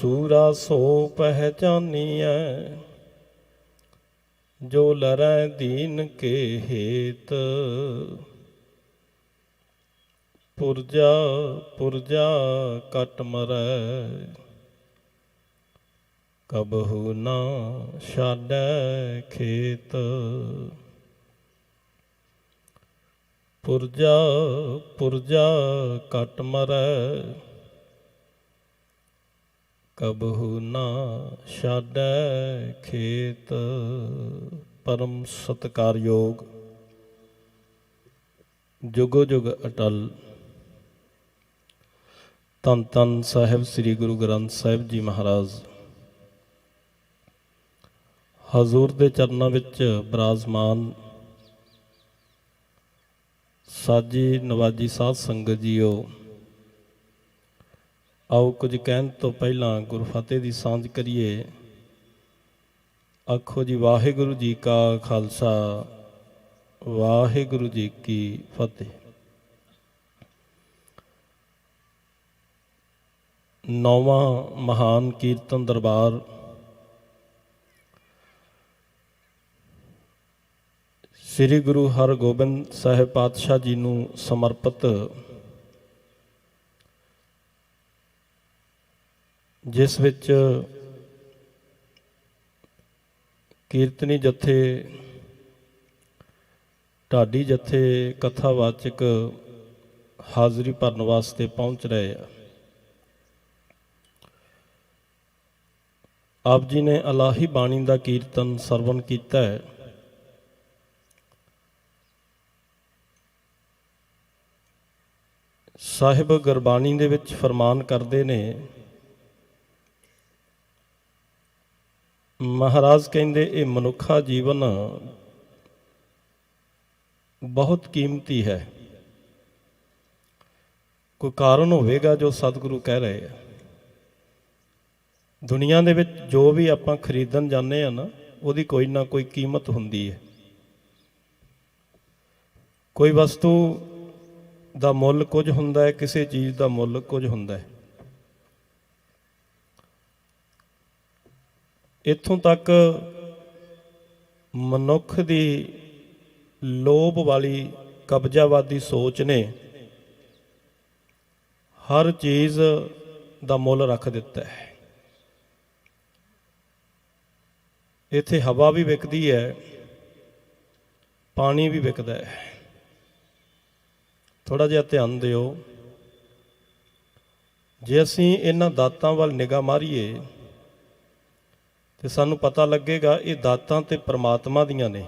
ਸੂਰਾ ਸੋ ਪਹਿਚਾਨੀਐ ਜੋ ਲਰੈ ਦੀਨ ਕੇ ਹੇਤ। ਪੁਰਜਾ ਪੁਰਜਾ ਕਟ ਮਰੈ, ਕਬਹੂ ਨਾ ਛਾਡੈ ਖੇਤ। ਪੁਰਜਾ ਪੁਰਜਾ ਕਟ ਮਰੈ ਕਬਹੂ ਨਾ ਛਾਡੈ ਖੇਤ। ਪਰਮ ਸਤਕਾਰਯੋਗ ਜੁਗੋ ਜੁਗ ਅਟਲ। ਤਨ ਤਨ ਸਾਹਿਬ ਸ੍ਰੀ ਗੁਰੂ ਗ੍ਰੰਥ ਸਾਹਿਬ ਜੀ ਮਹਾਰਾਜ। ਹਜ਼ੂਰ ਦੇ ਚਰਨਾਂ ਵਿੱਚ ਬਰਾਜਮਾਨ ਸਾਜੀ ਨਵਾਜੀ ਸਾਧ ਸੰਗਤ ਜੀਓ। ਆਓ ਕੁਝ ਕਹਿਣ ਤੋਂ ਪਹਿਲਾਂ ਗੁਰੂ ਫਤਿਹ ਦੀ ਸਾਂਝ ਕਰੀਏ। ਆਖੋ ਜੀ, ਵਾਹਿਗੁਰੂ ਜੀ ਕਾ ਖਾਲਸਾ, ਵਾਹਿਗੁਰੂ ਜੀ ਕੀ ਫਤਿਹ। ਨੌਵਾਂ ਮਹਾਨ ਕੀਰਤਨ ਦਰਬਾਰ ਸ੍ਰੀ ਗੁਰੂ ਹਰਗੋਬਿੰਦ ਸਾਹਿਬ ਪਾਤਸ਼ਾਹ ਜੀ ਨੂੰ ਸਮਰਪਿਤ ਜਿਸ ਵਿੱਚ ਕੀਰਤਨੀ ਜਥੇ, ਢਾਡੀ ਜਥੇ ਕਥਾਵਾਚਕ ਹਾਜ਼ਰੀ ਭਰਨ ਵਾਸਤੇ ਪਹੁੰਚ ਰਹੇ ਆ। ਆਪ ਜੀ ਨੇ ਅਲਾਹੀ ਬਾਣੀ ਦਾ ਕੀਰਤਨ ਸਰਵਣ ਕੀਤਾ ਹੈ। ਸਾਹਿਬ ਗੁਰਬਾਣੀ ਦੇ ਵਿੱਚ ਫਰਮਾਨ ਕਰਦੇ ਨੇ ਮਹਾਰਾਜ ਕਹਿੰਦੇ, ਇਹ ਮਨੁੱਖਾ ਜੀਵਨ ਬਹੁਤ ਕੀਮਤੀ ਹੈ। ਕੋਈ ਕਾਰਨ ਹੋਵੇਗਾ ਜੋ ਸਤਿਗੁਰੂ ਕਹਿ ਰਹੇ ਆ। ਦੁਨੀਆ ਦੇ ਵਿੱਚ ਜੋ ਵੀ ਆਪਾਂ ਖਰੀਦਣ ਜਾਂਦੇ ਆ ਨਾ, ਉਹਦੀ ਕੋਈ ਨਾ ਕੋਈ ਕੀਮਤ ਹੁੰਦੀ ਹੈ। ਕੋਈ ਵਸਤੂ ਦਾ ਮੁੱਲ ਕੁਝ ਹੁੰਦਾ ਹੈ, ਕਿਸੇ ਚੀਜ਼ ਦਾ ਮੁੱਲ ਕੁਝ ਹੁੰਦਾ ਹੈ। ਇੱਥੋਂ ਤੱਕ ਮਨੁੱਖ ਦੀ ਲੋਭ ਵਾਲੀ ਕਬਜ਼ਾਵਾਦੀ ਸੋਚ ਨੇ ਹਰ ਚੀਜ਼ ਦਾ ਮੁੱਲ ਰੱਖ ਦਿੱਤਾ ਹੈ। ਇੱਥੇ ਹਵਾ ਵੀ ਵਿਕਦੀ ਹੈ, ਪਾਣੀ ਵੀ ਵਿਕਦਾ ਹੈ। ਥੋੜਾ ਜਿਹਾ ਧਿਆਨ ਦਿਓ। ਜੇ ਅਸੀਂ ਇਹਨਾਂ ਦਾਤਾਂ ਵੱਲ ਨਿਗਾਹ ਮਾਰੀਏ ਤੇ ਸਾਨੂੰ ਪਤਾ ਲੱਗੇਗਾ ਇਹ ਦਾਤਾਂ ਤੇ ਪ੍ਰਮਾਤਮਾ ਦੀਆਂ ਨੇ।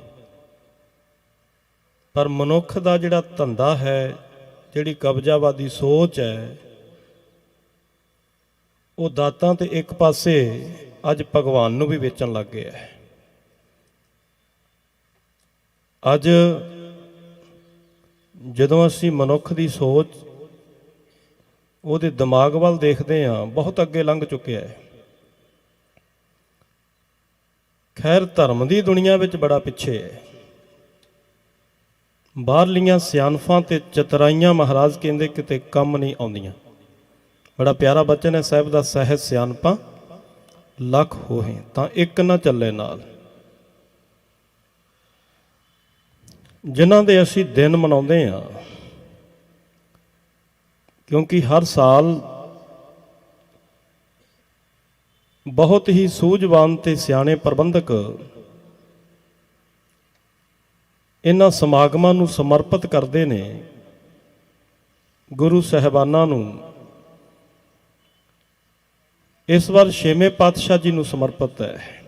ਪਰ ਮਨੁੱਖ ਦਾ ਜਿਹੜਾ ਧੰਦਾ ਹੈ, ਜਿਹੜੀ ਕਬਜ਼ਾਵਾਦੀ ਸੋਚ ਹੈ, ਉਹ ਦਾਤਾਂ ਤੇ ਇੱਕ ਪਾਸੇ ਅੱਜ ਭਗਵਾਨ ਨੂੰ ਵੀ ਵੇਚਣ ਲੱਗ ਗਿਆ ਹੈ। ਅੱਜ ਜਦੋਂ ਅਸੀਂ ਮਨੁੱਖ ਦੀ ਸੋਚ ਉਹਦੇ ਦਿਮਾਗ ਵੱਲ ਦੇਖਦੇ ਹਾਂ, ਬਹੁਤ ਅੱਗੇ ਲੰਘ ਚੁੱਕਿਆ ਹੈ। ਖੈਰ ਧਰਮ ਦੀ ਦੁਨੀਆ ਵਿੱਚ ਬੜਾ ਪਿੱਛੇ ਹੈ। ਬਾਹਰਲੀਆਂ ਸਿਆਣਫਾਂ ਤੇ ਚਤਰਾਈਆਂ ਮਹਾਰਾਜ ਕਹਿੰਦੇ ਕਿਤੇ ਕੰਮ ਨਹੀਂ ਆਉਂਦੀਆਂ। ਬੜਾ ਪਿਆਰਾ ਬਚਨ ਹੈ, ਸਾਹਿਬ ਦਾ ਸਹਿਜ ਸਿਆਣਪਾਂ ਲੱਖ ਹੋਏ ਤਾਂ ਇੱਕ ਨਾ ਚੱਲੇ ਨਾਲ। ਜਿਨ੍ਹਾਂ ਦੇ ਅਸੀਂ ਦਿਨ ਮਨਾਉਂਦੇ ਆ ਕਿਉਂਕਿ ਹਰ ਸਾਲ ਬਹੁਤ ਹੀ ਸੂਝਵਾਨ ਤੇ ਸਿਆਣੇ ਪ੍ਰਬੰਧਕ ਇਹਨਾਂ ਸਮਾਗਮਾਂ ਨੂੰ ਸਮਰਪਿਤ ਕਰਦੇ ਨੇ ਗੁਰੂ ਸਹਿਬਾਨਾਂ ਨੂੰ। ਇਸ ਵਾਰ ਛੇਵੇਂ ਪਾਤਸ਼ਾਹ ਜੀ ਨੂੰ ਸਮਰਪਿਤ ਹੈ।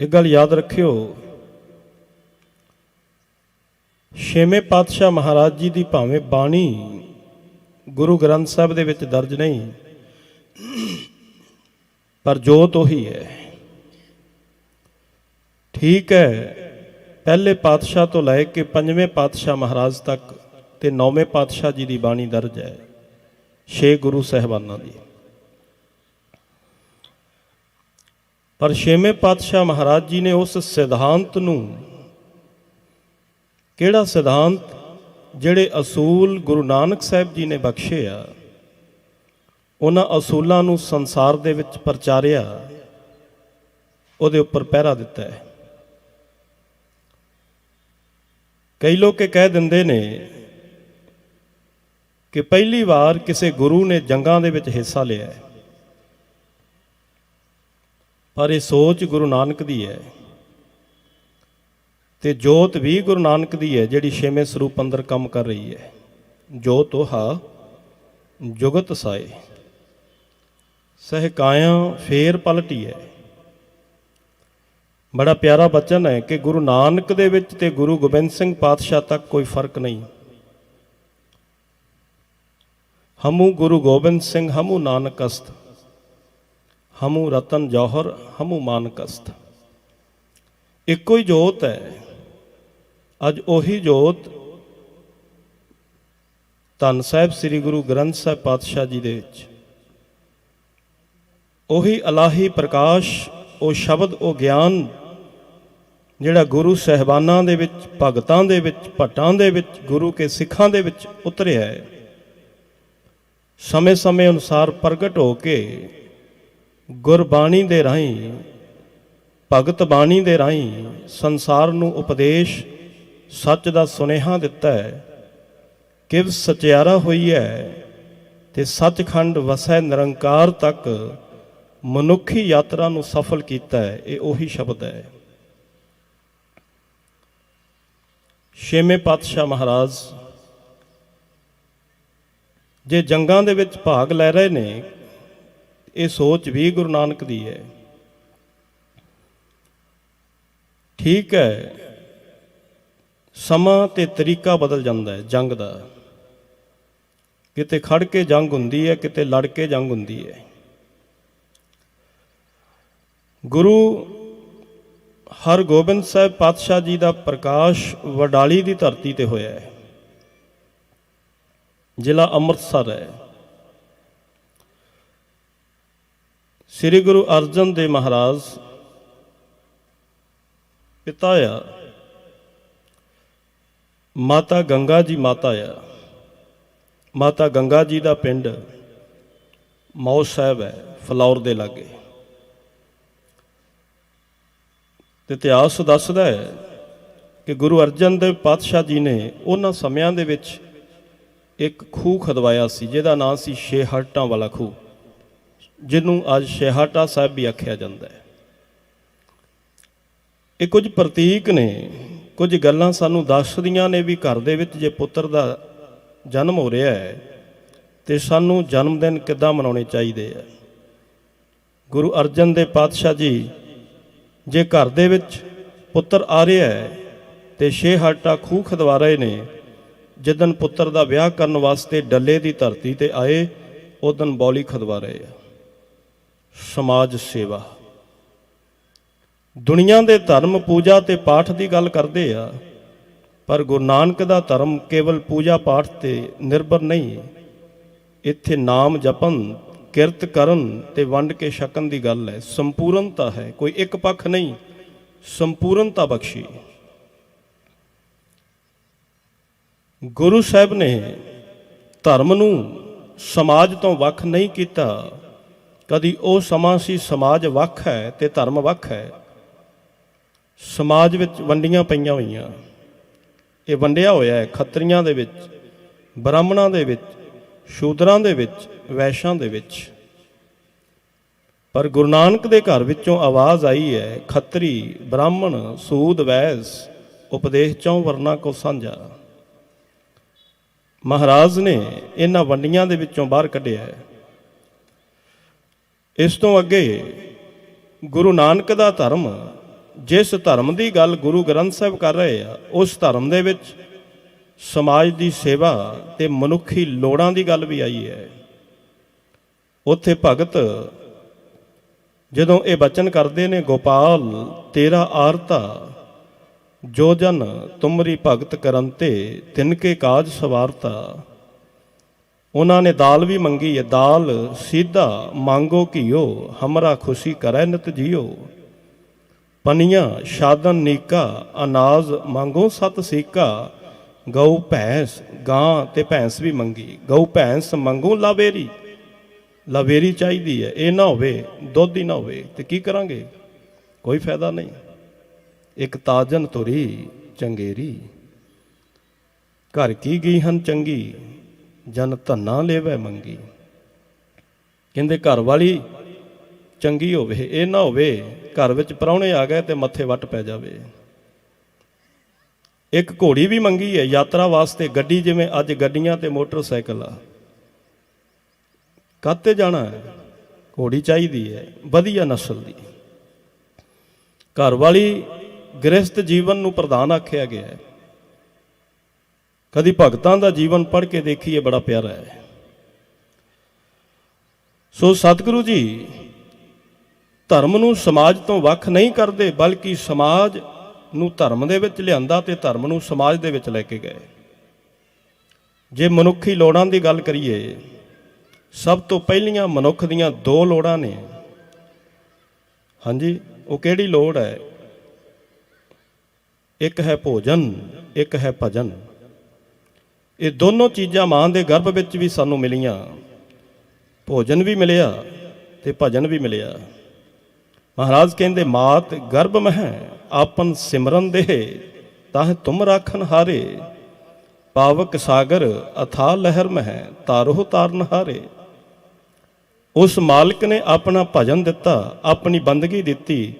ਇਹ ਗੱਲ ਯਾਦ ਰੱਖਿਓ, ਛੇਵੇਂ ਪਾਤਸ਼ਾਹ ਮਹਾਰਾਜ ਜੀ ਦੀ ਭਾਵੇਂ ਬਾਣੀ ਗੁਰੂ ਗ੍ਰੰਥ ਸਾਹਿਬ ਦੇ ਵਿੱਚ ਦਰਜ ਨਹੀਂ। ਪਰ ਜੋਤ ਉਹੀ ਹੈ। ਠੀਕ ਹੈ, ਪਹਿਲੇ ਪਾਤਸ਼ਾਹ ਤੋਂ ਲੈ ਕੇ ਪੰਜਵੇਂ ਪਾਤਸ਼ਾਹ ਮਹਾਰਾਜ ਤੱਕ ਤੇ ਨੌਵੇਂ ਪਾਤਸ਼ਾਹ ਜੀ ਦੀ ਬਾਣੀ ਦਰਜ ਹੈ, ਛੇ ਗੁਰੂ ਸਹਿਬਾਨਾਂ ਦੀ। ਪਰ ਛੇਵੇਂ ਪਾਤਸ਼ਾਹ ਮਹਾਰਾਜ ਜੀ ਨੇ ਉਸ ਸਿਧਾਂਤ ਨੂੰ ਕਿਹੜਾ ਸਿਧਾਂਤ? ਜਿਹੜੇ ਅਸੂਲ ਗੁਰੂ ਨਾਨਕ ਸਾਹਿਬ ਜੀ ਨੇ ਬਖਸ਼ੇ ਆ, ਉਹਨਾਂ ਅਸੂਲਾਂ ਨੂੰ ਸੰਸਾਰ ਦੇ ਵਿੱਚ ਪ੍ਰਚਾਰਿਆ, ਉਹਦੇ ਉੱਪਰ ਪਹਿਰਾ ਦਿੱਤਾ ਹੈ। ਕਈ ਲੋਕ ਇਹ ਕਹਿ ਦਿੰਦੇ ਨੇ ਕਿ ਪਹਿਲੀ ਵਾਰ ਕਿਸੇ ਗੁਰੂ ਨੇ ਜੰਗਾਂ ਦੇ ਵਿੱਚ ਹਿੱਸਾ ਲਿਆ ਪਰ ਇਹ ਸੋਚ ਗੁਰੂ ਨਾਨਕ ਦੀ ਹੈ। ਤੇ ਜੋਤ ਵੀ ਗੁਰੂ ਨਾਨਕ ਦੀ ਹੈ, ਜਿਹੜੀ ਛੇਵੇਂ ਸਰੂਪ ਅੰਦਰ ਕੰਮ ਕਰ ਰਹੀ ਹੈ। ਜੋਤ ਉਹਾ ਜੁਗਤ ਸਾਏ। ਸਹਿਕਾਇਆ ਫੇਰ ਪਲਟੀ ਹੈ। ਬੜਾ ਪਿਆਰਾ ਬਚਨ ਹੈ ਕਿ ਗੁਰੂ ਨਾਨਕ ਦੇ ਵਿੱਚ ਤੇ ਗੁਰੂ ਗੋਬਿੰਦ ਸਿੰਘ ਪਾਤਸ਼ਾਹ ਤੱਕ ਕੋਈ ਫ਼ਰਕ ਨਹੀਂ। ਹਮੂ ਗੁਰੂ ਗੋਬਿੰਦ ਸਿੰਘ, ਹਮੂ ਨਾਨਕ ਅਸਤ ਹਮੂ ਰਤਨ ਜੌਹਰ, ਹਮੂ ਮਾਨਕ ਅਸਤ ਇੱਕੋ ਹੀ ਜੋਤ ਹੈ। ਅੱਜ ਉਹੀ ਜੋਤ ਧੰਨ ਸਾਹਿਬ ਸ੍ਰੀ ਗੁਰੂ ਗ੍ਰੰਥ ਸਾਹਿਬ ਪਾਤਸ਼ਾਹ ਜੀ ਦੇ ਵਿੱਚ। ਉਹੀ ਅਲਾਹੀ ਪ੍ਰਕਾਸ਼, ਉਹ ਸ਼ਬਦ, ਉਹ ਗਿਆਨ ਜਿਹੜਾ ਗੁਰੂ ਸਹਿਬਾਨਾਂ ਦੇ ਵਿੱਚ, ਭਗਤਾਂ ਦੇ ਵਿੱਚ, ਭੱਟਾਂ ਦੇ ਵਿੱਚ, ਗੁਰੂ ਕੇ ਸਿੱਖਾਂ ਦੇ ਵਿੱਚ ਉਤਰਿਆ ਹੈ। ਸਮੇਂ-ਸਮੇਂ ਅਨੁਸਾਰ ਪ੍ਰਗਟ ਹੋ ਕੇ ਗੁਰਬਾਣੀ ਦੇ ਰਾਹੀਂ, ਭਗਤ ਬਾਣੀ ਦੇ ਰਾਹੀਂ ਸੰਸਾਰ ਨੂੰ ਉਪਦੇਸ਼ ਸੱਚ ਦਾ ਸੁਨੇਹਾ ਦਿੱਤਾ ਹੈ। ਕਿਵ ਸਚਿਆਰਾ ਹੋਈ ਹੈ ਤੇ ਸੱਚਖੰਡ ਵਸੈ ਨਿਰੰਕਾਰ ਤੱਕ ਮਨੁੱਖੀ ਯਾਤਰਾ ਨੂੰ ਸਫਲ ਕੀਤਾ ਹੈ। ਇਹ ਉਹੀ ਸ਼ਬਦ ਹੈ। ਛੇਵੇਂ ਪਾਤਸ਼ਾਹ ਮਹਾਰਾਜ, ਜੇ ਜੰਗਾਂ ਦੇ ਵਿੱਚ ਭਾਗ ਲੈ ਰਹੇ ਨੇ, ਇਹ ਸੋਚ ਵੀ ਗੁਰੂ ਨਾਨਕ ਦੀ ਹੈ। ਠੀਕ ਹੈ। ਸਮਾਂ ਤੇ ਤਰੀਕਾ ਬਦਲ ਜਾਂਦਾ ਹੈ, ਜੰਗ ਦਾ। ਕਿਤੇ ਖੜ ਕੇ ਜੰਗ ਹੁੰਦੀ ਹੈ, ਕਿਤੇ ਲੜ ਕੇ ਜੰਗ ਹੁੰਦੀ ਹੈ। ਗੁਰੂ ਹਰਗੋਬਿੰਦ ਸਾਹਿਬ ਪਾਤਸ਼ਾਹ ਜੀ ਦਾ ਪ੍ਰਕਾਸ਼ ਵਡਾਲੀ ਦੀ ਧਰਤੀ ਤੇ ਹੋਇਆ ਹੈ। ਜ਼ਿਲ੍ਹਾ ਅੰਮ੍ਰਿਤਸਰ ਹੈ। ਸ੍ਰੀ ਗੁਰੂ ਅਰਜਨ ਦੇਵ ਮਹਾਰਾਜ, ਪਿਤਾ ਆ। ਮਾਤਾ ਗੰਗਾ ਜੀ ਮਾਤਾ ਆ। ਮਾਤਾ ਗੰਗਾ ਜੀ ਦਾ ਪਿੰਡ ਮੌ ਸਾਹਿਬ ਹੈ, ਫਲੌਰ ਦੇ ਲਾਗੇ। ਤੇ ਇਤਿਹਾਸ ਦੱਸਦਾ ਹੈ ਕਿ ਗੁਰੂ ਅਰਜਨ ਦੇਵ ਪਾਤਸ਼ਾਹ ਜੀ ਨੇ ਉਹਨਾਂ ਸਮਿਆਂ ਦੇ ਵਿੱਚ ਇੱਕ ਖੂਹ ਖਦਵਾਇਆ ਸੀ, ਜਿਹਦਾ ਨਾਮ ਸੀ ਛੇਹਰਟਾਂ ਵਾਲਾ ਖੂਹ, ਜਿਹਨੂੰ ਅੱਜ ਛੇਹਰਟਾ ਸਾਹਿਬ ਵੀ ਆਖਿਆ ਜਾਂਦਾ ਹੈ। ਇਹ ਕੁਝ ਪ੍ਰਤੀਕ ਨੇ ਕੁਝ ਗੱਲਾਂ ਸਾਨੂੰ ਦੱਸਦੀਆਂ ਨੇ ਵੀ ਘਰ ਦੇ ਵਿੱਚ ਜੇ ਪੁੱਤਰ ਦਾ ਜਨਮ ਹੋ ਰਿਹਾ ਹੈ, ਤੇ ਸਾਨੂੰ ਜਨਮ ਦਿਨ ਕਿੱਦਾਂ ਮਨਾਉਣੇ ਚਾਹੀਦੇ ਆ? ਗੁਰੂ ਅਰਜਨ ਦੇ ਪਾਤਸ਼ਾਹ ਜੀ, ਜੇ ਘਰ ਦੇ ਵਿੱਚ ਪੁੱਤਰ ਆ ਰਿਹਾ ਹੈ, ਤੇ ਛੇਹਰਟਾ ਖੂਹ ਖਦਵਾ ਰਹੇ ਨੇ ਜਿੱਦਨ ਪੁੱਤਰ ਦਾ ਵਿਆਹ ਕਰਨ ਵਾਸਤੇ ਡੱਲੇ ਦੀ ਧਰਤੀ ਤੇ ਆਏ ਉਦਨ ਬੌਲੀ ਖਦਵਾ ਰਹੇ ਆ। ਸਮਾਜ ਸੇਵਾ। ਦੁਨੀਆ ਦੇ ਧਰਮ ਪੂਜਾ ਤੇ ਪਾਠ ਦੀ ਗੱਲ ਕਰਦੇ ਆ, ਪਰ ਗੁਰੂ ਨਾਨਕ ਦਾ ਧਰਮ ਕੇਵਲ ਪੂਜਾ ਪਾਠ ਤੇ ਨਿਰਭਰ ਨਹੀਂ। ਇੱਥੇ ਨਾਮ ਜਪਨ ਕਿਰਤ ਕਰਨ ਤੇ ਵੰਡ ਕੇ ਛਕਣ ਦੀ ਗੱਲ ਹੈ। ਸੰਪੂਰਨਤਾ ਹੈ, ਕੋਈ ਇੱਕ ਪੱਖ ਨਹੀਂ, ਸੰਪੂਰਨਤਾ ਬਖਸ਼ੀ। ਗੁਰੂ ਸਾਹਿਬ ਨੇ ਧਰਮ ਨੂੰ ਸਮਾਜ ਤੋਂ ਵੱਖ ਨਹੀਂ ਕੀਤਾ। ਕਦੀ ਉਹ ਸਮਾਂ ਸੀ ਸਮਾਜ ਵੱਖ ਹੈ ਤੇ ਧਰਮ ਵੱਖ ਹੈ। ਸਮਾਜ ਵਿੱਚ ਵੰਡੀਆਂ ਪਈਆਂ ਹੋਈਆਂ। ਇਹ ਵੰਡਿਆ ਹੋਇਆ ਹੈ ਖੱਤਰੀਆਂ ਦੇ ਵਿੱਚ, ਬ੍ਰਾਹਮਣਾਂ ਦੇ ਵਿੱਚ, ਸ਼ੂਦਰਾਂ ਦੇ ਵਿੱਚ, ਵੈਸ਼ਾਂ ਦੇ ਵਿੱਚ। ਪਰ ਗੁਰੂ ਨਾਨਕ ਦੇ ਘਰ ਵਿੱਚੋਂ ਆਵਾਜ਼ ਆਈ ਹੈ, ਖੱਤਰੀ, ਬ੍ਰਾਹਮਣ, ਸੂਦ, ਵੈਸ, ਉਪਦੇਸ਼ ਚੋਂ ਵਰਨਾ ਕੋ ਸਾਂਝਾ। ਮਹਾਰਾਜ ਨੇ ਇਹਨਾਂ ਵੰਡੀਆਂ ਦੇ ਵਿੱਚੋਂ ਬਾਹਰ ਕੱਢਿਆ ਹੈ। ਇਸ ਤੋਂ ਅੱਗੇ ਗੁਰੂ ਨਾਨਕ ਦਾ ਧਰਮ ਜਿਸ ਧਰਮ ਦੀ ਗੱਲ ਗੁਰੂ ਗ੍ਰੰਥ ਸਾਹਿਬ ਕਰ ਰਹੇ ਆ, ਉਸ ਧਰਮ ਦੇ ਵਿੱਚ ਸਮਾਜ ਦੀ ਸੇਵਾ ਤੇ ਮਨੁੱਖੀ ਲੋੜਾਂ ਦੀ ਗੱਲ ਵੀ ਆਈ ਹੈ। ਉੱਥੇ ਭਗਤ ਜਦੋਂ ਇਹ ਬਚਨ ਕਰਦੇ ਨੇ, ਗੋਪਾਲ, ਤੇਰਾ ਆਰਤਾ, ਜੋ ਜਨ ਤੁਮਰੀ ਭਗਤ ਕਰਨ ਤੇ ਤਿਨ ਕਾਜ ਸਵਾਰਤਾ। ਉਹਨਾਂ ਨੇ ਦਾਲ ਵੀ ਮੰਗੀ ਹੈ, ਦਾਲ, ਸਿੱਧਾ ਮੰਗੋ ਘਿਓ, ਹਮਰਾ ਖੁਸ਼ੀ ਕਰੈ ਨਿਤ ਜੀਓ। ਪਨੀਆਂ ਸ਼ਾਦਨ ਨੀਕਾ, ਅਨਾਜ ਮੰਗੋ ਸਤ ਸੀਕਾ, ਗਊ, ਭੈਂਸ, ਗਾਂ ਤੇ ਭੈਂਸ ਵੀ ਮੰਗੀ। ਗਊ, ਭੈਂਸ ਮੰਗੋ ਲਾਵੇਰੀ। ਲਾਵੇਰੀ ਚਾਹੀਦੀ ਹੈ, ਇਹ ਨਾ ਹੋਵੇ, ਦੁੱਧ ਹੀ ਨਾ ਹੋਵੇ, ਤੇ ਕੀ ਕਰਾਂਗੇ? ਕੋਈ ਫਾਇਦਾ ਨਹੀਂ। ਇੱਕ ਤਾਜਨ ਤੁਰੀ, ਚੰਗੇਰੀ। ਘਰ ਕੀ ਗਈ ਹਨ ਚੰਗੀ, ਜਨ ਧੰਨਾ ਲੈਵੇ ਮੰਗੀ। ਕਹਿੰਦੇ ਘਰ ਵਾਲੀ ਚੰਗੀ ਹੋਵੇ, ਇਹ ਨਾ ਹੋਵੇ ਘਰ ਵਿੱਚ ਪ੍ਰਾਹੁਣੇ ਆ ਗਏ ਤੇ ਮੱਥੇ ਵੱਟ ਪੈ ਜਾਵੇ। ਇੱਕ ਘੋੜੀ ਵੀ ਮੰਗੀ ਹੈ, ਯਾਤਰਾ ਵਾਸਤੇ ਗੱਡੀ ਜਿਵੇਂ ਅੱਜ ਗੱਡੀਆਂ ਤੇ ਮੋਟਰਸਾਈਕਲ ਆ। ਕਾਤੇ ਜਾਣਾ ਹੈ? ਘੋੜੀ ਚਾਹੀਦੀ ਹੈ, ਵਧੀਆ ਨਸਲ ਦੀ। ਘਰ ਵਾਲੀ ਗ੍ਰਸਥ ਜੀਵਨ ਨੂੰ ਪ੍ਰਧਾਨ ਆਖਿਆ ਗਿਆ ਹੈ। ਕਦੀ ਭਗਤਾਂ ਦਾ ਜੀਵਨ ਪੜ੍ਹ ਕੇ ਦੇਖੀਏ, ਬੜਾ ਪਿਆਰਾ ਹੈ। ਸੋ ਸਤਿਗੁਰੂ ਜੀ ਧਰਮ ਨੂੰ ਸਮਾਜ ਤੋਂ ਵੱਖ ਨਹੀਂ ਕਰਦੇ, ਬਲਕਿ ਸਮਾਜ ਨੂੰ ਧਰਮ ਦੇ ਵਿੱਚ ਲਿਆਂਦਾ ਤੇ ਧਰਮ ਨੂੰ ਸਮਾਜ ਦੇ ਵਿੱਚ ਲੈ ਕੇ ਗਏ। ਜੇ ਮਨੁੱਖੀ ਲੋੜਾਂ ਦੀ ਗੱਲ ਕਰੀਏ, ਸਭ ਤੋਂ ਪਹਿਲੀਆਂ ਮਨੁੱਖ ਦੀਆਂ ਦੋ ਲੋੜਾਂ ਨੇ। ਹਾਂਜੀ, ਉਹ ਕਿਹੜੀ ਲੋੜ ਹੈ? ਇੱਕ ਹੈ ਭੋਜਨ, ਇੱਕ ਹੈ ਭਜਨ। ਇਹ ਦੋਨੋਂ ਚੀਜ਼ਾਂ ਮਾਂ ਦੇ ਗਰਭ ਵਿੱਚ ਵੀ ਸਾਨੂੰ ਮਿਲੀਆਂ। ਭੋਜਨ ਵੀ ਮਿਲਿਆ ਤੇ ਭਜਨ ਵੀ ਮਿਲਿਆ। ਮਹਾਰਾਜ ਕਹਿੰਦੇ, ਮਾਤ ਗਰਭ ਮਹਿ, ਆਪਨ ਸਿਮਰਨ ਦੇ ਤਾਹ ਤੁਮ ਰਾਖਨ ਹਾਰੇ। ਪਾਵਕ ਸਾਗਰ, ਅਥਾ ਲਹਿਰ ਮਹਿ ਤਾਰੋ ਤਾਰਨ ਹਾਰੇ। ਉਸ ਮਾਲਕ ਨੇ ਆਪਣਾ ਭਜਨ ਦਿੱਤਾ, ਆਪਣੀ ਬੰਦਗੀ ਦਿੱਤੀ।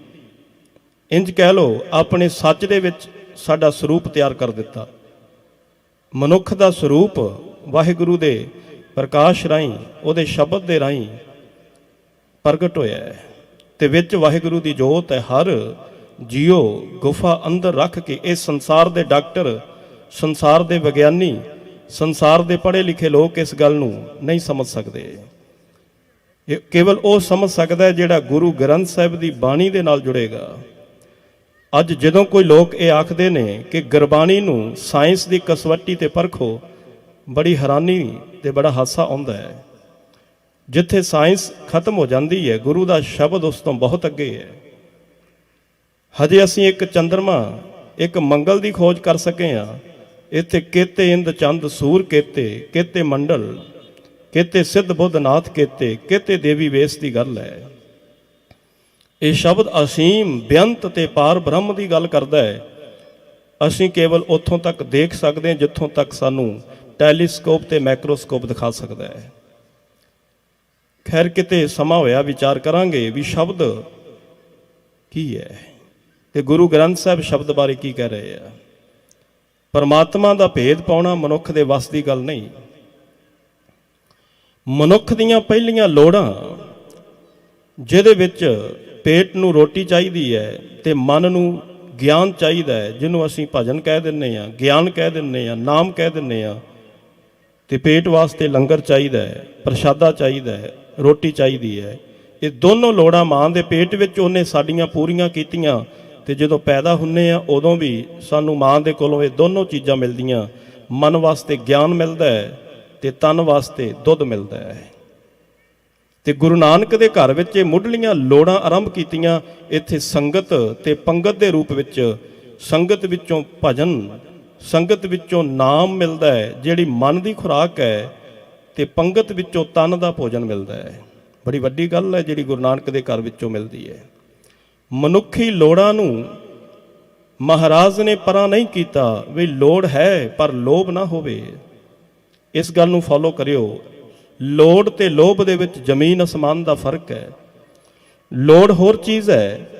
ਇੰਜ ਕਹਿ ਲੋ ਆਪਣੇ ਸੱਚ ਦੇ ਵਿੱਚ ਸਾਡਾ ਸਰੂਪ ਤਿਆਰ ਕਰ ਦਿੱਤਾ। ਮਨੁੱਖ ਦਾ ਸਰੂਪ ਵਾਹਿਗੁਰੂ ਦੇ ਪ੍ਰਕਾਸ਼ ਰਾਹੀਂ, ਉਹਦੇ ਸ਼ਬਦ ਦੇ ਰਾਹੀਂ ਪ੍ਰਗਟ ਹੋਇਆ ਹੈ। ਤੇ ਵਿੱਚ ਵਾਹਿਗੁਰੂ ਦੀ ਜੋਤ ਹੈ, ਹਰ ਜੀਉ ਗੁਫਾ ਅੰਦਰ ਰੱਖ ਕੇ ਇਹ ਸੰਸਾਰ ਦੇ ਡਾਕਟਰ, ਸੰਸਾਰ ਦੇ ਵਿਗਿਆਨੀ, ਸੰਸਾਰ ਦੇ ਪੜ੍ਹੇ ਲਿਖੇ ਲੋਕ ਇਸ ਗੱਲ ਨੂੰ ਨਹੀਂ ਸਮਝ ਸਕਦੇ। ਇਹ ਕੇਵਲ ਉਹ ਸਮਝ ਸਕਦਾ ਹੈ ਜਿਹੜਾ ਗੁਰੂ ਗ੍ਰੰਥ ਸਾਹਿਬ ਦੀ ਬਾਣੀ ਦੇ ਨਾਲ ਜੁੜੇਗਾ। ਅੱਜ ਜਦੋਂ ਕੋਈ ਲੋਕ ਇਹ ਆਖਦੇ ਨੇ ਕਿ ਗੁਰਬਾਣੀ ਨੂੰ ਸਾਇੰਸ ਦੀ ਕਸਵੱਟੀ ਤੇ ਪਰਖੋ, ਬੜੀ ਹੈਰਾਨੀ ਤੇ ਬੜਾ ਹਾਸਾ ਆਉਂਦਾ ਹੈ। ਜਿੱਥੇ ਸਾਇੰਸ ਖਤਮ ਹੋ ਜਾਂਦੀ ਹੈ, ਗੁਰੂ ਦਾ ਸ਼ਬਦ ਉਸ ਤੋਂ ਬਹੁਤ ਅੱਗੇ ਹੈ। ਹਜੇ ਅਸੀਂ ਇੱਕ ਚੰ드ਰਮਾ ਇੱਕ ਮੰਗਲ ਦੀ ਖੋਜ ਕਰ ਸਕੇ ਆ ਇੱਥੇ ਕੇਤੇ ਇੰਦ ਚੰਦ, ਸੂਰ ਕੇਤੇ ਕੇਤੇ ਮੰਡਲ, ਕੇਤੇ ਸਿੱਧ ਬੁੱਧਨਾਥ ਕੇਤੇ ਕੇਤੇ ਦੇਵੀ ਵੇਸ ਦੀ ਗੱਲ ਹੈ। ਇਹ ਸ਼ਬਦ ਅਸੀਮ, ਬੇਅੰਤ ਤੇ ਪਾਰ ਬ੍ਰਹਮ ਦੀ ਗੱਲ ਕਰਦਾ ਹੈ। ਅਸੀਂ ਕੇਵਲ ਉੱਥੋਂ ਤੱਕ ਦੇਖ ਸਕਦੇ ਹਾਂ ਜਿੱਥੋਂ ਤੱਕ ਸਾਨੂੰ ਟੈਲੀਸਕੋਪ ਤੇ ਮਾਈਕਰੋਸਕੋਪ ਦਿਖਾ ਸਕਦਾ ਹੈ। ਖੈਰ ਕਿਤੇ ਸਮਾਂ ਹੋਇਆ, ਵਿਚਾਰ ਕਰਾਂਗੇ ਵੀ ਸ਼ਬਦ ਕੀ ਹੈ? ਤੇ ਗੁਰੂ ਗ੍ਰੰਥ ਸਾਹਿਬ ਸ਼ਬਦ ਬਾਰੇ ਕੀ ਕਹਿ ਰਹੇ ਆ? ਪਰਮਾਤਮਾ ਦਾ ਭੇਦ ਪਾਉਣਾ ਮਨੁੱਖ ਦੇ ਵੱਸ ਦੀ ਗੱਲ ਨਹੀਂ। ਮਨੁੱਖ ਦੀਆਂ ਪਹਿਲੀਆਂ ਲੋੜਾਂ, ਜਿਹਦੇ ਵਿੱਚ ਪੇਟ ਨੂੰ ਰੋਟੀ ਚਾਹੀਦੀ ਹੈ ਤੇ ਮਨ ਨੂੰ ਗਿਆਨ ਚਾਹੀਦਾ ਹੈ, ਜਿਹਨੂੰ ਅਸੀਂ ਭਜਨ ਕਹਿ ਦਿੰਨੇ ਆ ਗਿਆਨ ਕਹਿ ਦਿੰਨੇ ਆ ਨਾਮ ਕਹਿ ਦਿੰਨੇ ਆ ਤੇ ਪੇਟ ਵਾਸਤੇ ਲੰਗਰ ਚਾਹੀਦਾ ਹੈ, ਪ੍ਰਸ਼ਾਦਾ ਚਾਹੀਦਾ ਹੈ ਰੋਟੀ ਚਾਹੀਦੀ ਹੈ। ਇਹ ਦੋਨੋਂ ਲੋੜਾਂ ਮਾਂ ਦੇ ਪੇਟ ਵਿੱਚ ਉਹਨੇ ਸਾਡੀਆਂ ਪੂਰੀਆਂ ਕੀਤੀਆਂ ਤੇ ਜਦੋਂ ਪੈਦਾ ਹੁੰਨੇ ਆ, ਉਦੋਂ ਵੀ ਸਾਨੂੰ ਮਾਂ ਦੇ ਕੋਲੋਂ ਇਹ ਦੋਨੋਂ ਚੀਜ਼ਾਂ ਮਿਲਦੀਆਂ। ਮਨ ਵਾਸਤੇ ਗਿਆਨ ਮਿਲਦਾ ਹੈ ਤੇ ਤਨ ਵਾਸਤੇ ਦੁੱਧ ਮਿਲਦਾ ਹੈ। ਤੇ ਗੁਰੂ ਨਾਨਕ ਦੇ ਘਰ ਵਿੱਚ ਇਹ ਮੁੱਢਲੀਆਂ ਲੋੜਾਂ ਆਰੰਭ ਕੀਤੀਆਂ। ਇੱਥੇ ਸੰਗਤ ਤੇ ਪੰਗਤ ਦੇ ਰੂਪ ਵਿੱਚ ਸੰਗਤ ਵਿੱਚੋਂ ਭਜਨ, ਸੰਗਤ ਵਿੱਚੋਂ ਨਾਮ ਮਿਲਦਾ ਹੈ, ਜਿਹੜੀ ਮਨ ਦੀ ਖੁਰਾਕ ਹੈ ਤੇ ਪੰਗਤ ਵਿੱਚੋਂ ਤਨ ਦਾ ਭੋਜਨ ਮਿਲਦਾ ਹੈ। ਬੜੀ ਵੱਡੀ ਗੱਲ ਹੈ ਜਿਹੜੀ ਗੁਰੂ ਨਾਨਕ ਦੇ ਘਰ ਵਿੱਚੋਂ ਮਿਲਦੀ ਹੈ। ਮਨੁੱਖੀ ਲੋੜਾਂ ਨੂੰ ਮਹਾਰਾਜ ਨੇ ਪਰਾਂ ਨਹੀਂ ਕੀਤਾ ਵੀ ਲੋੜ ਹੈ ਪਰ ਲੋਭ ਨਾ ਹੋਵੇ। ਇਸ ਗੱਲ ਨੂੰ ਫੋਲੋ ਕਰਿਓ। ਲੋੜ ਤੇ ਲੋਭ ਦੇ ਵਿੱਚ ਜ਼ਮੀਨ ਅਸਮਾਨ ਦਾ ਫ਼ਰਕ ਹੈ। ਲੋੜ ਹੋਰ ਚੀਜ਼ ਹੈ।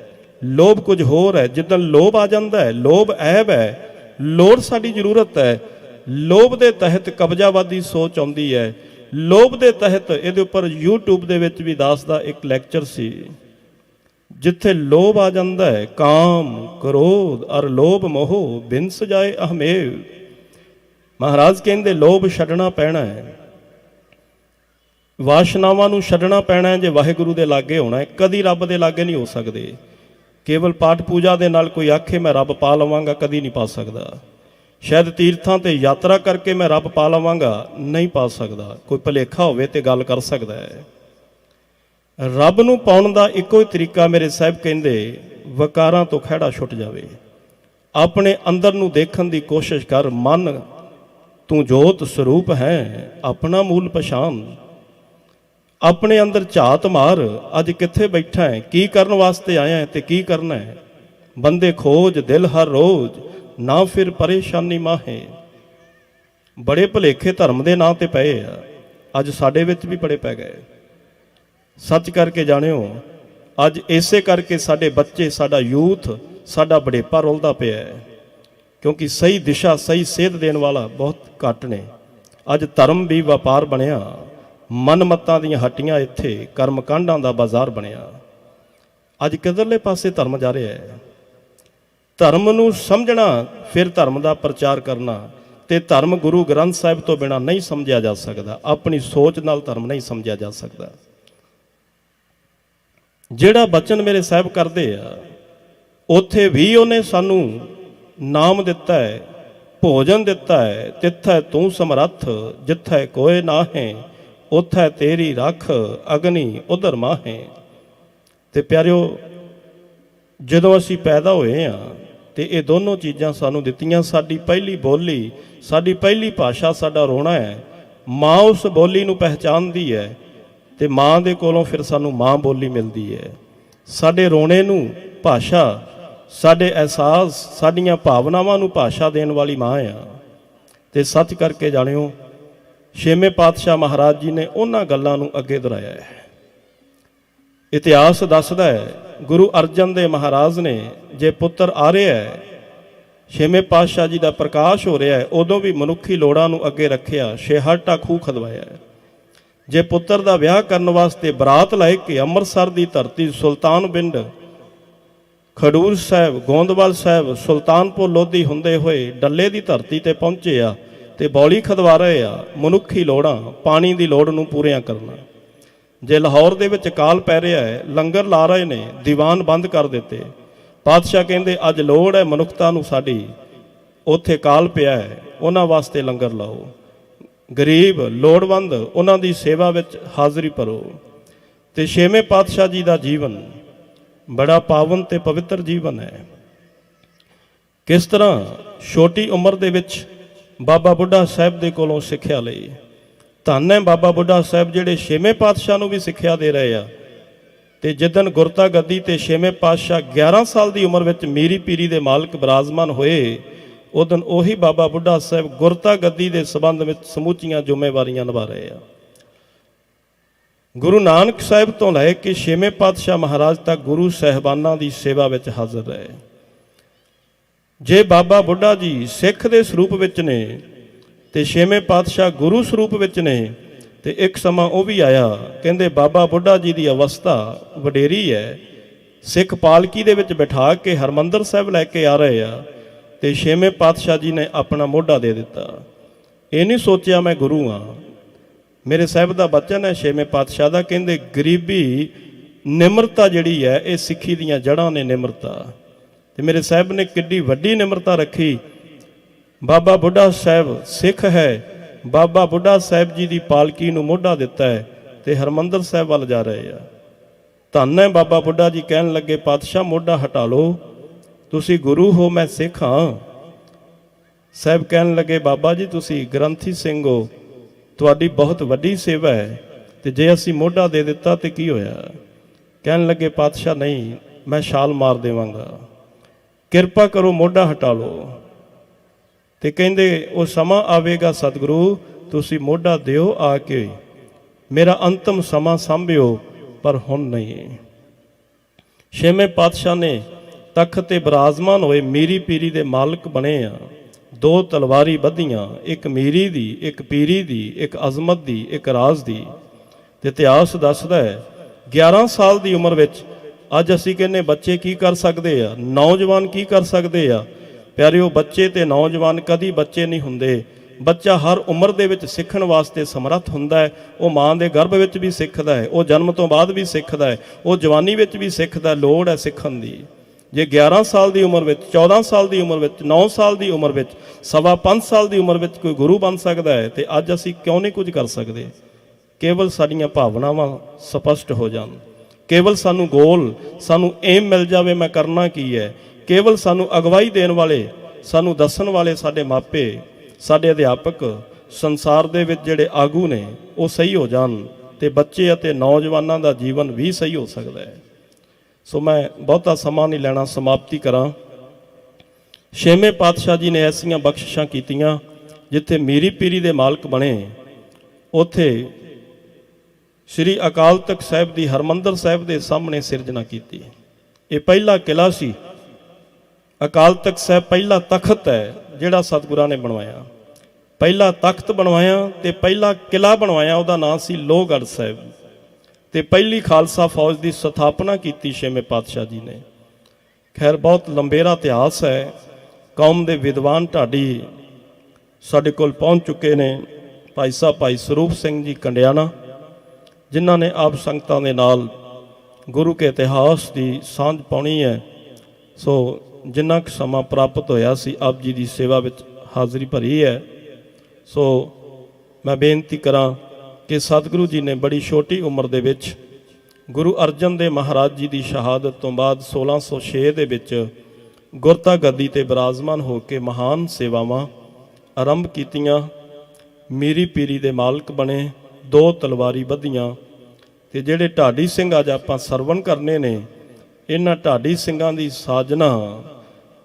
ਲੋਭ ਕੁਝ ਹੋਰ ਹੈ। ਜਿੱਦਾਂ ਲੋਭ ਆ ਜਾਂਦਾ ਹੈ, ਲੋਭ ਐਬ ਹੈ। ਲੋੜ ਸਾਡੀ ਜ਼ਰੂਰਤ ਹੈ। ਲੋਭ ਦੇ ਤਹਿਤ ਕਬਜ਼ਾਵਾਦੀ ਸੋਚ ਆਉਂਦੀ ਹੈ। ਲੋਭ ਦੇ ਤਹਿਤ ਇਹਦੇ ਉੱਪਰ YouTube ਦੇ ਵਿੱਚ ਵੀ ਦਾਸ ਦਾ ਇੱਕ ਲੈਕਚਰ ਸੀ। ਜਿੱਥੇ ਲੋਭ ਆ ਜਾਂਦਾ ਹੈ, ਕਾਮ, ਕ੍ਰੋਧ, ਅਰ ਲੋਭ ਮੋਹ ਬਿਨ ਸਜਾਏ ਅਹਮੇਵ। ਮਹਾਰਾਜ ਕਹਿੰਦੇ, ਲੋਭ ਛੱਡਣਾ ਪੈਣਾ ਹੈ। ਵਾਸ਼ਨਾਵਾਂ ਨੂੰ ਛੱਡਣਾ ਪੈਣਾ ਹੈ, ਜੇ ਵਾਹਿਗੁਰੂ ਦੇ ਲਾਗੇ ਹੋਣਾ ਹੈ। ਕਦੀ ਰੱਬ ਦੇ ਲਾਗੇ ਨਹੀਂ ਹੋ ਸਕਦੇ। ਕੇਵਲ ਪਾਠ ਪੂਜਾ ਦੇ ਨਾਲ ਕੋਈ ਆਖੇ, ਮੈਂ ਰੱਬ ਪਾ ਲਵਾਂਗਾ ਕਦੀ ਨਹੀਂ ਪਾ ਸਕਦਾ। ਸ਼ਾਇਦ ਤੀਰਥਾਂ ਤੇ ਯਾਤਰਾ ਕਰਕੇ ਮੈਂ ਰੱਬ ਪਾ ਲਵਾਂਗਾ, ਨਹੀਂ ਪਾ ਸਕਦਾ। ਕੋਈ ਭਲੇਖਾ ਹੋਵੇ ਤੇ ਗੱਲ ਕਰ ਸਕਦਾ ਹੈ। ਰੱਬ ਨੂੰ ਪਾਉਣ ਦਾ ਇੱਕੋ ਹੀ ਤਰੀਕਾ ਮੇਰੇ ਸਾਹਿਬ ਕਹਿੰਦੇ, ਵਕਾਰਾਂ ਤੋਂ ਖਿਹੜਾ ਛੁੱਟ ਜਾਵੇ। ਆਪਣੇ ਅੰਦਰ ਨੂੰ ਦੇਖਣ ਦੀ ਕੋਸ਼ਿਸ਼ ਕਰ, ਮਨ, ਤੂੰ ਜੋਤ ਸਰੂਪ ਹੈ, ਆਪਣਾ ਮੂਲ ਪਛਾਣ। ਆਪਣੇ ਅੰਦਰ ਝਾਤ ਮਾਰ, ਅੱਜ ਕਿੱਥੇ ਬੈਠਾ ਹੈ, ਕੀ ਕਰਨ ਵਾਸਤੇ ਆਇਆ ਹੈ ਤੇ ਕੀ ਕਰਨਾ ਹੈ? ਬੰਦੇ ਖੋਜ, ਦਿਲ ਹਰ ਰੋਜ਼ ਨਾ ਫਿਰ ਪਰੇਸ਼ਾਨੀ ਮਾਹੇ। ਬੜੇ ਭਲੇਖੇ ਧਰਮ ਦੇ ਨਾਂ ਤੇ ਪਏ ਆ। ਅੱਜ ਸਾਡੇ ਵਿੱਚ ਵੀ ਬੜੇ ਪੈ ਗਏ। ਸੱਚ ਕਰਕੇ ਜਾਣਿਓ, ਅੱਜ ਇਸੇ ਕਰਕੇ ਸਾਡੇ ਬੱਚੇ, ਸਾਡਾ ਯੂਥ, ਸਾਡਾ ਬੜੇਪਾ ਰੁਲਦਾ ਪਿਆ ਹੈ। ਕਿਉਂਕਿ ਸਹੀ ਦਿਸ਼ਾ, ਸਹੀ ਸੇਧ ਦੇਣ ਵਾਲਾ ਬਹੁਤ ਘੱਟ ਨੇ। ਅੱਜ ਧਰਮ ਵੀ ਵਪਾਰ ਬਣਿਆ। ਮਨਮਤਾਂ ਦੀਆਂ ਹੱਟੀਆਂ ਇੱਥੇ ਕਰਮ ਕਾਂਡਾਂ ਦਾ ਬਾਜ਼ਾਰ ਬਣਿਆ। ਅੱਜ ਕਿਧਰਲੇ ਪਾਸੇ ਧਰਮ ਜਾ ਰਿਹਾ ਹੈ। ਧਰਮ ਨੂੰ ਸਮਝਣਾ, ਫਿਰ ਧਰਮ ਦਾ ਪ੍ਰਚਾਰ ਕਰਨਾ। ਤੇ ਧਰਮ ਗੁਰੂ ਗ੍ਰੰਥ ਸਾਹਿਬ ਤੋਂ ਬਿਨਾ ਨਹੀਂ ਸਮਝਿਆ ਜਾ ਸਕਦਾ। ਆਪਣੀ ਸੋਚ ਨਾਲ ਧਰਮ ਨਹੀਂ ਸਮਝਿਆ ਜਾ ਸਕਦਾ। ਜਿਹੜਾ ਬਚਨ ਮੇਰੇ ਸਾਹਿਬ ਕਰਦੇ ਆ, ਉੱਥੇ ਵੀ ਉਹਨੇ ਸਾਨੂੰ ਨਾਮ ਦਿੱਤਾ ਹੈ, ਭੋਜਨ ਦਿੱਤਾ ਹੈ, ਤਿੱਥੈ ਤੂੰ ਸਮਰੱਥ, ਜਿੱਥੈ ਕੋਏ ਨਾਹੇ, ਉਥੈ ਤੇਰੀ ਰੱਖ ਅਗਨੀ ਉਧਰ ਮਾਹੇ। ਤੇ ਪਿਆਰਿਓ, ਜਦੋਂ ਅਸੀਂ ਪੈਦਾ ਹੋਏ ਆ ਤੇ ਇਹ ਦੋਨੋਂ ਚੀਜ਼ਾਂ ਸਾਨੂੰ ਦਿੱਤੀਆਂ। ਸਾਡੀ ਪਹਿਲੀ ਬੋਲੀ, ਸਾਡੀ ਪਹਿਲੀ ਭਾਸ਼ਾ ਸਾਡਾ ਰੋਣਾ ਹੈ। ਮਾਂ ਉਸ ਬੋਲੀ ਨੂੰ ਪਹਿਚਾਨਦੀ ਹੈ ਤੇ ਮਾਂ ਦੇ ਕੋਲੋਂ ਫਿਰ ਸਾਨੂੰ ਮਾਂ ਬੋਲੀ ਮਿਲਦੀ ਹੈ। ਸਾਡੇ ਰੋਣੇ ਨੂੰ ਭਾਸ਼ਾ, ਸਾਡੇ ਅਹਿਸਾਸ, ਸਾਡੀਆਂ ਭਾਵਨਾਵਾਂ ਨੂੰ ਭਾਸ਼ਾ ਦੇਣ ਵਾਲੀ ਮਾਂ ਆ। ਤੇ ਸੱਚ ਕਰਕੇ ਜਾਣਿਓ, ਛੇਵੇਂ ਪਾਤਸ਼ਾਹ ਮਹਾਰਾਜ ਜੀ ਨੇ ਉਹਨਾਂ ਗੱਲਾਂ ਨੂੰ ਅੱਗੇ ਦੁਹਰਾਇਆ ਹੈ। ਇਤਿਹਾਸ ਦੱਸਦਾ ਹੈ ਗੁਰੂ ਅਰਜਨ ਦੇ ਮਹਾਰਾਜ ਨੇ ਜੇ ਪੁੱਤਰ ਆ ਰਿਹਾ ਹੈ, ਛੇਵੇਂ ਪਾਤਸ਼ਾਹ ਜੀ ਦਾ ਪ੍ਰਕਾਸ਼ ਹੋ ਰਿਹਾ ਹੈ, ਉਦੋਂ ਵੀ ਮਨੁੱਖੀ ਲੋੜਾਂ ਨੂੰ ਅੱਗੇ ਰੱਖਿਆ ਛੇਹਰਟਾ ਖੂਹ ਖਦਵਾਇਆ ਹੈ। ਜੇ ਪੁੱਤਰ ਦਾ ਵਿਆਹ ਕਰਨ ਵਾਸਤੇ ਬਰਾਤ ਲੈ ਕੇ ਅੰਮ੍ਰਿਤਸਰ ਦੀ ਧਰਤੀ ਸੁਲਤਾਨ ਸੁਲਤਾਨਬਿੰਡ ਖਡੂਰ ਸਾਹਿਬ, ਗੋਂਦਵਾਲ ਸਾਹਿਬ, ਸੁਲਤਾਨਪੁਰ ਲੋਧੀ ਹੁੰਦੇ ਹੋਏ ਡੱਲੇ ਦੀ ਧਰਤੀ ਤੇ ਪਹੁੰਚੇ ਆ ਤੇ ਬੌਲੀ ਖਦਵਾ ਰਹੇ ਆ, ਮਨੁੱਖੀ ਲੋੜਾਂ, ਪਾਣੀ ਦੀ ਲੋੜ ਨੂੰ ਪੂਰੀਆਂ ਕਰਨਾ। ਜੇ ਲਾਹੌਰ ਦੇ ਵਿੱਚ ਕਾਲ ਪੈ ਰਿਹਾ ਹੈ, ਲੰਗਰ ਲਾ ਰਹੇ ਨੇ, ਦੀਵਾਨ ਬੰਦ ਕਰ ਦਿੱਤੇ। ਪਾਤਸ਼ਾਹ ਕਹਿੰਦੇ, ਅੱਜ ਲੋੜ ਹੈ ਮਨੁੱਖਤਾ ਨੂੰ ਸਾਡੀ। ਉੱਥੇ ਕਾਲ ਪਿਆ ਹੈ, ਉਹਨਾਂ ਵਾਸਤੇ ਲੰਗਰ ਲਾਓ। ਗਰੀਬ, ਲੋੜਵੰਦ, ਉਹਨਾਂ ਦੀ ਸੇਵਾ ਵਿੱਚ ਹਾਜ਼ਰੀ ਭਰੋ। ਤੇ ਛੇਵੇਂ ਪਾਤਸ਼ਾਹ ਜੀ ਦਾ ਜੀਵਨ, ਬੜਾ ਪਾਵਨ ਤੇ ਪਵਿੱਤਰ ਜੀਵਨ ਹੈ। ਕਿਸ ਤਰ੍ਹਾਂ ਛੋਟੀ ਉਮਰ ਦੇ ਵਿੱਚ ਬਾਬਾ ਬੁੱਢਾ ਸਾਹਿਬ ਦੇ ਕੋਲੋਂ ਸਿੱਖਿਆ ਲਈ ਧੰਨ ਹੈ ਬਾਬਾ ਬੁੱਢਾ ਸਾਹਿਬ ਜਿਹੜੇ ਛੇਵੇਂ ਪਾਤਸ਼ਾਹ ਨੂੰ ਵੀ ਸਿੱਖਿਆ ਦੇ ਰਹੇ ਆ। ਤੇ ਜਿੱਦਨ ਗੁਰਤਾ ਗੱਦੀ ਤੇ ਛੇਵੇਂ ਪਾਤਸ਼ਾਹ 11 ਸਾਲ ਦੀ ਉਮਰ ਵਿੱਚ ਮੀਰੀ ਪੀਰੀ ਦੇ ਮਾਲਕ ਬਰਾਜ਼ਮਾਨ ਹੋਏ, ਉਦੋਂ ਉਹੀ ਬਾਬਾ ਬੁੱਢਾ ਸਾਹਿਬ ਗੁਰਤਾ ਗੱਦੀ ਦੇ ਸਬੰਧ ਵਿੱਚ ਸਮੂਚੀਆਂ ਜ਼ਿੰਮੇਵਾਰੀਆਂ ਨਿਭਾ ਰਹੇ ਆ। ਗੁਰੂ ਨਾਨਕ ਸਾਹਿਬ ਤੋਂ ਲੈ ਕੇ ਛੇਵੇਂ ਪਾਤਸ਼ਾਹ ਮਹਾਰਾਜ ਤੱਕ ਗੁਰੂ ਸਹਿਬਾਨਾਂ ਦੀ ਸੇਵਾ ਵਿੱਚ ਹਾਜ਼ਰ ਰਹੇ। ਜੇ ਬਾਬਾ ਬੁੱਢਾ ਜੀ ਸਿੱਖ ਦੇ ਸਰੂਪ ਵਿੱਚ ਨੇ ਤੇ ਛੇਵੇਂ ਪਾਤਸ਼ਾਹ ਗੁਰੂ ਸਰੂਪ ਵਿੱਚ ਨੇ ਤੇ ਇੱਕ ਸਮਾਂ ਉਹ ਵੀ ਆਇਆ, ਕਹਿੰਦੇ ਬਾਬਾ ਬੁੱਢਾ ਜੀ ਦੀ ਅਵਸਥਾ ਵਡੇਰੀ ਹੈ। ਸਿੱਖ ਪਾਲਕੀ ਦੇ ਵਿੱਚ ਬਿਠਾ ਕੇ ਹਰਮੰਦਰ ਸਾਹਿਬ ਲੈ ਕੇ ਆ ਰਹੇ ਆ ਤੇ ਛੇਵੇਂ ਪਾਤਸ਼ਾਹ ਜੀ ਨੇ ਆਪਣਾ ਮੋਢਾ ਦੇ ਦਿੱਤਾ। ਇਹ ਨਹੀਂ ਸੋਚਿਆ ਮੈਂ ਗੁਰੂ ਆ ਮੇਰੇ ਸਾਹਿਬ ਦਾ ਬਚਨ ਹੈ ਛੇਵੇਂ ਪਾਤਸ਼ਾਹ ਦਾ, ਕਹਿੰਦੇ ਗਰੀਬੀ ਨਿਮਰਤਾ ਜਿਹੜੀ ਹੈ, ਇਹ ਸਿੱਖੀ ਦੀਆਂ ਜੜ੍ਹਾਂ ਨੇ ਨਿਮਰਤਾ। ਤੇ ਮੇਰੇ ਸਾਹਿਬ ਨੇ ਕਿੱਡੀ ਵੱਡੀ ਨਿਮਰਤਾ ਰੱਖੀ ਬਾਬਾ ਬੁੱਢਾ ਸਾਹਿਬ ਸਿੱਖ ਹੈ। ਬਾਬਾ ਬੁੱਢਾ ਸਾਹਿਬ ਜੀ ਦੀ ਪਾਲਕੀ ਨੂੰ ਮੋਢਾ ਦਿੱਤਾ ਹੈ ਤੇ ਹਰਮੰਦਰ ਸਾਹਿਬ ਵੱਲ ਜਾ ਰਹੇ ਆ। ਧੰਨ ਹੈ ਬਾਬਾ ਬੁੱਢਾ ਜੀ ਕਹਿਣ ਲੱਗੇ, ਪਾਤਸ਼ਾਹ, ਮੋਢਾ ਹਟਾ ਲਓ। ਤੁਸੀਂ ਗੁਰੂ ਹੋ, ਮੈਂ ਸਿੱਖ ਹਾਂ। ਸਾਹਿਬ ਕਹਿਣ ਲੱਗੇ, ਬਾਬਾ ਜੀ, ਤੁਸੀਂ ਗ੍ਰੰਥੀ ਸਿੰਘ ਹੋ। ਤੁਹਾਡੀ ਬਹੁਤ ਵੱਡੀ ਸੇਵਾ ਹੈ। ਤੇ ਜੇ ਅਸੀਂ ਮੋਢਾ ਦੇ ਦਿੱਤਾ ਤੇ ਕੀ ਹੋਇਆ? ਕਹਿਣ ਲੱਗੇ, ਪਾਤਸ਼ਾਹ, ਨਹੀਂ, ਮੈਂ ਛਾਲ ਮਾਰ ਦੇਵਾਂਗਾ। ਕਿਰਪਾ ਕਰੋ, ਮੋਢਾ ਹਟਾ ਲਓ। ਤੇ ਕਹਿੰਦੇ, ਉਹ ਸਮਾਂ ਆਵੇਗਾ, ਸਤਿਗੁਰੂ, ਤੁਸੀਂ ਮੋਢਾ ਦਿਓ ਆ ਕੇ। ਮੇਰਾ ਅੰਤਮ ਸਮਾਂ ਸੰਭਿਓ, ਪਰ ਹੁਣ ਨਹੀਂ। ਛੇਵੇਂ ਪਾਤਸ਼ਾਹ ਨੇ ਤਖਤ ਤੇ ਬਿਰਾਜਮਾਨ ਹੋਏ ਮੀਰੀ ਪੀਰੀ ਦੇ ਮਾਲਕ ਬਣੇ ਆ। ਦੋ ਤਲਵਾਰੀ ਬੱਧੀਆਂ ਇੱਕ ਮੀਰੀ ਦੀ, ਇੱਕ ਪੀਰੀ ਦੀ, ਇੱਕ ਅਜ਼ਮਤ ਦੀ, ਇੱਕ ਰਾਜ਼ ਦੀ। ਤੇ ਇਤਿਹਾਸ ਦੱਸਦਾ ਹੈ 11 ਸਾਲ ਦੀ ਉਮਰ ਵਿੱਚ ਅੱਜ ਅਸੀਂ ਕਹਿੰਨੇ ਬੱਚੇ ਕੀ ਕਰ ਸਕਦੇ ਆ? ਨੌਜਵਾਨ ਕੀ ਕਰ ਸਕਦੇ ਆ? ਪਿਆਰਿਓ, ਬੱਚੇ ਤੇ ਨੌਜਵਾਨ ਕਦੀ ਬੱਚੇ ਨਹੀਂ ਹੁੰਦੇ। ਬੱਚਾ ਹਰ ਉਮਰ ਦੇ ਵਿੱਚ ਸਿੱਖਣ ਵਾਸਤੇ ਸਮਰੱਥ ਹੁੰਦਾ ਹੈ। ਉਹ ਮਾਂ ਦੇ ਗਰਭ ਵਿੱਚ ਵੀ ਸਿੱਖਦਾ ਹੈ। ਉਹ ਜਨਮ ਤੋਂ ਬਾਅਦ ਵੀ ਸਿੱਖਦਾ ਹੈ। ਉਹ ਜਵਾਨੀ ਵਿੱਚ ਵੀ ਸਿੱਖਦਾ ਲੋੜ ਹੈ ਸਿੱਖਣ ਦੀ। ਜੇ 11 ਸਾਲ ਦੀ ਉਮਰ ਵਿੱਚ 14 ਸਾਲ ਦੀ ਉਮਰ ਵਿੱਚ 9 ਸਾਲ ਦੀ ਉਮਰ ਵਿੱਚ, ਸਵਾ 5 ਸਾਲ ਦੀ ਉਮਰ ਵਿੱਚ ਕੋਈ ਗੁਰੂ ਬਣ ਸਕਦਾ ਹੈ, ਤੇ ਅੱਜ ਅਸੀਂ ਕਿਉਂ ਨਹੀਂ ਕੁਝ ਕਰ ਸਕਦੇ? ਕੇਵਲ ਸਾਡੀਆਂ ਭਾਵਨਾਵਾਂ ਸਪਸ਼ਟ ਹੋ ਜਾਣ। ਕੇਵਲ ਸਾਨੂੰ ਗੋਲ, ਸਾਨੂੰ ਏਮ ਮਿਲ ਜਾਵੇ, ਮੈਂ ਕਰਨਾ ਕੀ ਹੈ? ਕੇਵਲ ਸਾਨੂੰ ਅਗਵਾਈ ਦੇਣ ਵਾਲੇ, ਸਾਨੂੰ ਦੱਸਣ ਵਾਲੇ ਸਾਡੇ ਮਾਪੇ, ਸਾਡੇ ਅਧਿਆਪਕ ਸੰਸਾਰ ਦੇ ਵਿੱਚ ਜਿਹੜੇ ਆਗੂ ਨੇ, ਉਹ ਸਹੀ ਹੋ ਜਾਣ ਤੇ ਬੱਚੇ ਅਤੇ ਨੌਜਵਾਨਾਂ ਦਾ ਜੀਵਨ ਵੀ ਸਹੀ ਹੋ ਸਕਦਾ ਹੈ। ਸੋ ਮੈਂ ਬਹੁਤਾ ਸਮਾਂ ਨਹੀਂ ਲੈਣਾ, ਸਮਾਪਤੀ ਕਰਾਂ। ਛੇਵੇਂ ਪਾਤਸ਼ਾਹ ਜੀ ਨੇ ਐਸੀਆਂ ਬਖਸ਼ਿਸ਼ਾਂ ਕੀਤੀਆਂ, ਜਿੱਥੇ ਮੀਰੀ ਪੀਰੀ ਦੇ ਮਾਲਕ ਬਣੇ। ਉੱਥੇ ਸ੍ਰੀ ਅਕਾਲ ਤਖਤ ਸਾਹਿਬ ਦੀ ਹਰਮੰਦਰ ਸਾਹਿਬ ਦੇ ਸਾਹਮਣੇ ਸਿਰਜਣਾ ਕੀਤੀ। ਇਹ ਪਹਿਲਾ ਕਿਲਾ ਸੀ। ਅਕਾਲ ਤਖਤ ਸਾਹਿਬ ਪਹਿਲਾ ਤਖਤ ਹੈ ਜਿਹੜਾ ਸਤਿਗੁਰਾਂ ਨੇ ਬਣਵਾਇਆ। ਪਹਿਲਾ ਤਖਤ ਬਣਵਾਇਆ ਤੇ ਪਹਿਲਾ ਕਿਲਾ ਬਣਵਾਇਆ, ਉਹਦਾ ਨਾਮ ਸੀ ਲੋਹਗੜ੍ਹ ਸਾਹਿਬ। ਤੇ ਪਹਿਲੀ ਖਾਲਸਾ ਫੌਜ ਦੀ ਸਥਾਪਨਾ ਕੀਤੀ ਛੇਵੇਂ ਪਾਤਸ਼ਾਹ ਜੀ ਨੇ। ਖੈਰ, ਬਹੁਤ ਲੰਬੇਰਾ ਇਤਿਹਾਸ ਹੈ। ਕੌਮ ਦੇ ਵਿਦਵਾਨ ਢਾਡੀ ਸਾਡੇ ਕੋਲ ਪਹੁੰਚ ਚੁੱਕੇ ਨੇ ਭਾਈ ਸਾਹਿਬ, ਭਾਈ ਸਰੂਪ ਸਿੰਘ ਜੀ ਕੰਡਿਆਣਾ, ਜਿਨ੍ਹਾਂ ਨੇ ਆਪ ਸੰਗਤਾਂ ਦੇ ਨਾਲ ਗੁਰੂ ਕੇ ਇਤਿਹਾਸ ਦੀ ਸਾਂਝ ਪਾਉਣੀ ਹੈ। ਸੋ ਜਿੰਨਾ ਕੁ ਸਮਾਂ ਪ੍ਰਾਪਤ ਹੋਇਆ ਸੀ, ਆਪ ਜੀ ਦੀ ਸੇਵਾ ਵਿੱਚ ਹਾਜ਼ਰੀ ਭਰੀ ਹੈ। ਸੋ ਮੈਂ ਬੇਨਤੀ ਕਰਾਂ ਕਿ ਸਤਿਗੁਰੂ ਜੀ ਨੇ ਬੜੀ ਛੋਟੀ ਉਮਰ ਦੇ ਵਿੱਚ ਗੁਰੂ ਅਰਜਨ ਦੇਵ ਮਹਾਰਾਜ ਜੀ ਦੀ ਸ਼ਹਾਦਤ ਤੋਂ ਬਾਅਦ 1606 ਦੇ ਵਿੱਚ ਗੁਰਤਾ ਗੱਦੀ ਤੇ ਬਿਰਾਜਮਾਨ ਹੋ ਕੇ ਮਹਾਨ ਸੇਵਾਵਾਂ ਆਰੰਭ ਕੀਤੀਆਂ। ਮੀਰੀ ਪੀਰੀ ਦੇ ਮਾਲਕ ਬਣੇ, ਦੋ ਤਲਵਾਰੀ ਬੱਧੀਆਂ ਤੇ ਜਿਹੜੇ ਢਾਡੀ ਸਿੰਘ ਅੱਜ ਆਪਾਂ ਸਰਵਣ ਕਰਨੇ ਨੇ ਇਹਨਾਂ ਢਾਡੀ ਸਿੰਘਾਂ ਦੀ ਸਾਜਨਾ,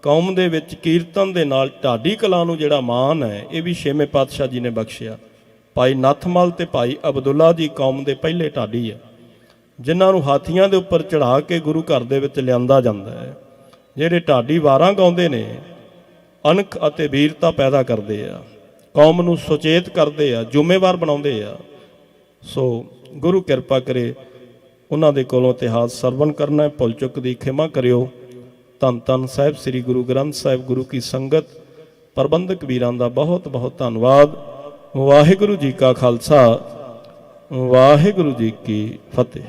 ਕੌਮ ਦੇ ਵਿੱਚ ਕੀਰਤਨ ਦੇ ਨਾਲ ਢਾਡੀ ਕਲਾ ਨੂੰ ਜਿਹੜਾ ਮਾਣ ਹੈ, ਇਹ ਵੀ ਛੇਵੇਂ ਪਾਤਸ਼ਾਹ ਜੀ ਨੇ ਬਖਸ਼ਿਆ। ਭਾਈ ਨੱਥਮਲ ਤੇ ਭਾਈ ਅਬਦੁੱਲਾ ਜੀ ਕੌਮ ਦੇ ਪਹਿਲੇ ਢਾਡੀ ਹੈ, ਜਿਨ੍ਹਾਂ ਨੂੰ ਹਾਥੀਆਂ ਦੇ ਉੱਪਰ ਚੜਾ ਕੇ ਗੁਰੂ ਘਰ ਦੇ ਵਿੱਚ ਲਿਆਂਦਾ ਜਾਂਦਾ ਹੈ, ਜਿਹੜੇ ਢਾਡੀ ਵਾਰਾਂ ਗਾਉਂਦੇ ਨੇ, ਅਣਖ ਅਤੇ ਵੀਰਤਾ ਪੈਦਾ ਕਰਦੇ ਆ, ਕੌਮ ਨੂੰ ਸੁਚੇਤ ਕਰਦੇ ਆ, ਜ਼ਿੰਮੇਵਾਰ ਬਣਾਉਂਦੇ ਆ। ਸੋ ਗੁਰੂ ਕਿਰਪਾ ਕਰੇ ਉਹਨਾਂ ਦੇ ਕੋਲੋਂ ਇਤਿਹਾਸ ਸਰਵਣ ਕਰਨਾ ਭੁੱਲ ਚੁੱਕ ਦੀ ਖਿਮਾ ਕਰਿਓ। ਧੰਨ ਧੰਨ ਸਾਹਿਬ, ਸ੍ਰੀ ਗੁਰੂ ਗ੍ਰੰਥ ਸਾਹਿਬ, ਗੁਰੂ ਕੀ ਸੰਗਤ। ਪ੍ਰਬੰਧਕ ਵੀਰਾਂ ਦਾ ਬਹੁਤ ਬਹੁਤ ਧੰਨਵਾਦ। ਵਾਹਿਗੁਰੂ ਜੀ ਕਾ ਖਾਲਸਾ, ਵਾਹਿਗੁਰੂ ਜੀ ਕੀ ਫਤਿਹ।